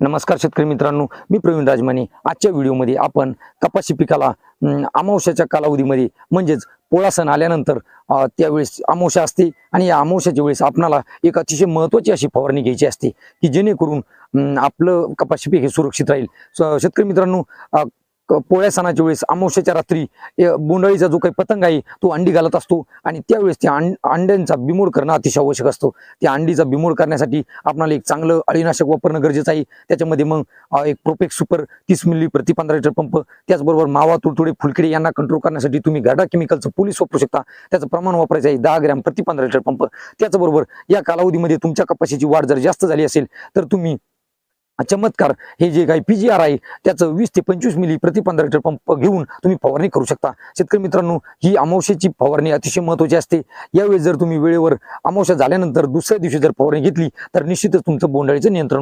नमस्कार शेतकरी मित्रांनो मी प्रवीण राजमाने. आजच्या व्हिडिओमध्ये आपण कपाशी पिकाला अमावश्याच्या कालावधीमध्ये म्हणजेच पोळा सण आल्यानंतर त्यावेळेस अमावश्या असते आणि या अमावश्याच्या वेळेस आपणाला एक अतिशय महत्त्वाची अशी फवारणी घ्यायची असते की जेणेकरून आपलं कपाशी पीक हे सुरक्षित राहील. शेतकरी मित्रांनो पोळ्या सणाच्या वेळेस अमावस्याच्या रात्री अं, बोंडअळीचा जो काही पतंग आहे तो अंडी घालत असतो. आणि त्यावेळेस त्या अंड अंड्यांचा बिमोड करणं अतिशय आवश्यक असतो. त्या अंडीचा बिमोड करण्यासाठी आपणाला एक चांगलं अळीनाशक वापरणं गरजेचं आहे. त्याच्यामध्ये मग एक प्रोपेक सुपर तीस मिली प्रति पंधरा लिटर पंप त्याचबरोबर मावा तुडतुडे फुलकिडे यांना कंट्रोल करण्यासाठी तुम्ही गाडा केमिकलचं पोलीस वापरू शकता. त्याचं प्रमाण वापरायचं आहे दहा ग्रॅम प्रति पंधरा लिटर पंप. त्याचबरोबर या कालावधीमध्ये तुमच्या कपाशीची वाढ जर जास्त झाली असेल तर तुम्ही चमत्कार हे जे काही पी जी आर आहे त्याचं वीस ते पंचवीस मिली प्रति पंधरा लिटर पंप घेऊन तुम्ही फवारणी करू शकता. शेतकरी मित्रांनो ही अमावश्याची फवारणी अतिशय महत्वाची असते. यावेळी जर तुम्ही वेळेवर अमावश्या झाल्यानंतर दुसऱ्या दिवशी जर फवारणी घेतली तर निश्चितच तुमचं बोंडाळीचं नियंत्रण